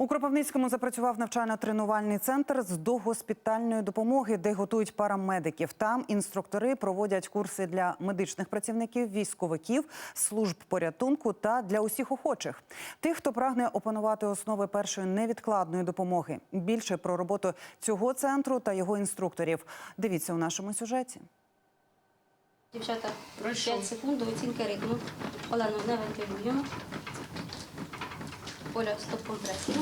У Кропивницькому запрацював навчально-тренувальний центр з догоспітальної допомоги, де готують парамедиків. Там інструктори проводять курси для медичних працівників, військовиків, служб порятунку та для усіх охочих. Тих, хто прагне опанувати основи першої невідкладної допомоги. Більше про роботу цього центру та його інструкторів. Дивіться у нашому сюжеті. Дівчата, 5 секунд до оцінки ритму. Олену, не вентилюємо. Оля, стоп компресія.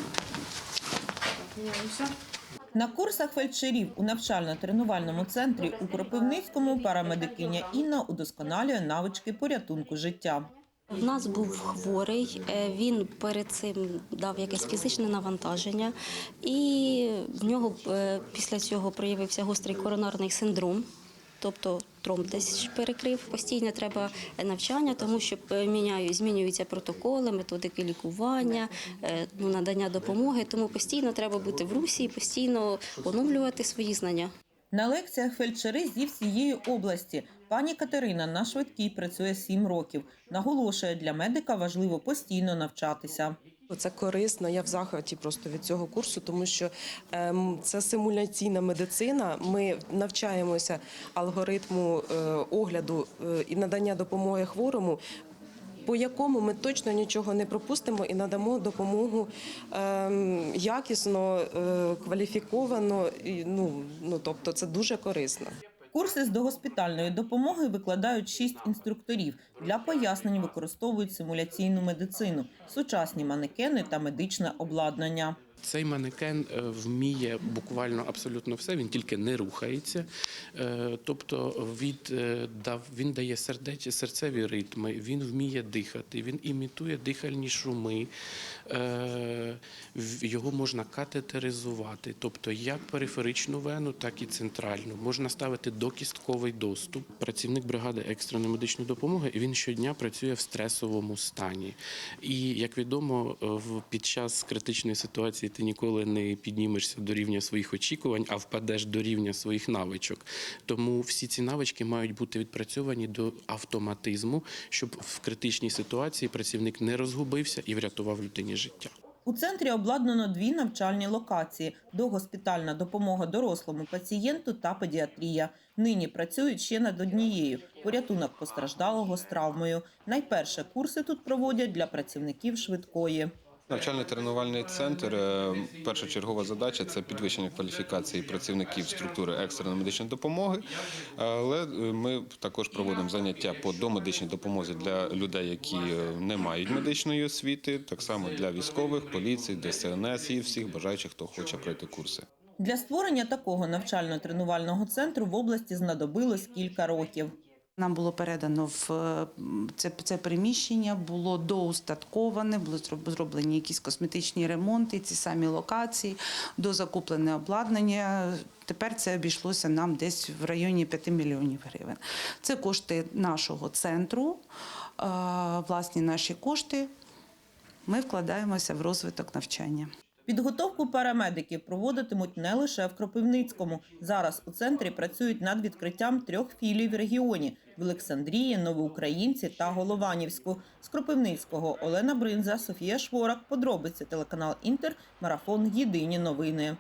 На курсах фельдшерів у навчально-тренувальному центрі у Кропивницькому парамедикиня Інна удосконалює навички порятунку життя. У нас був хворий, е, він перед цим дав якесь фізичне навантаження, і в нього е, після цього проявився гострий коронарний синдром. Тобто тромб десь перекрив. Постійно треба навчання, тому що е, міняю, змінюються протоколи, методики лікування, е, ну, надання допомоги. Тому постійно треба бути в русі і постійно оновлювати свої знання. На лекціях фельдшери зі всієї області. Пані Катерина на швидкій працює 7 років. Наголошує, для медика важливо постійно навчатися. Це корисно. Я в захваті просто від цього курсу, тому що ем, це симуляційна медицина. Ми навчаємося алгоритму е, огляду е, і надання допомоги хворому. По якому ми точно нічого не пропустимо і надамо допомогу ем, якісно, е, кваліфіковано. І, ну, ну тобто, це дуже корисно. Курси з догоспітальної допомоги викладають шість інструкторів. Для пояснень використовують симуляційну медицину, сучасні манекени та медичне обладнання. Цей манекен е, вміє буквально абсолютно все, він тільки не рухається. Е, Тобто від, е, він дає сердеч, серцеві ритми, він вміє дихати, він імітує дихальні шуми, його можна катетеризувати, тобто як периферичну вену, так і центральну. Можна ставити докістковий доступ. Працівник бригади екстреної медичної допомоги він щодня працює в стресовому стані. І як відомо, під час критичної ситуації ти ніколи не піднімешся до рівня своїх очікувань, а впадеш до рівня своїх навичок. Тому всі ці навички мають бути відпрацьовані до автоматизму, щоб в критичній ситуації працівник не розгубився і врятував людині життя. У центрі обладнано дві навчальні локації: догоспітальна допомога дорослому пацієнту та педіатрія. Нині працюють ще над однією порятунок постраждалого з травмою. Найперше курси тут проводять для працівників швидкої. Навчально-тренувальний центр. е, Першочергова задача це підвищення кваліфікації працівників структури екстреної медичної допомоги. Але е, ми також проводимо заняття по домедичній допомозі для людей, які е, не мають медичної освіти, так само для військових, поліції, ДСНС і всіх бажаючих, хто хоче пройти курси. Для створення такого навчально-тренувального центру в області знадобилось кілька років. Нам було передано в це, це приміщення, було доустатковане, були зроб- зроблені якісь косметичні ремонти, ці самі локації, дозакуплене обладнання. Тепер це обійшлося нам десь в районі 5 мільйонів гривень. Це кошти нашого центру, е, власні наші кошти. Ми вкладаємося в розвиток навчання. Підготовку парамедиків проводитимуть не лише в Кропивницькому. Зараз у центрі працюють над відкриттям трьох філій в регіоні в Олександрії, Новоукраїнці та Голованівську. З Кропивницького Олена Бринза, Софія Шворак. Подробиці телеканал Інтер. Марафон. Єдині новини.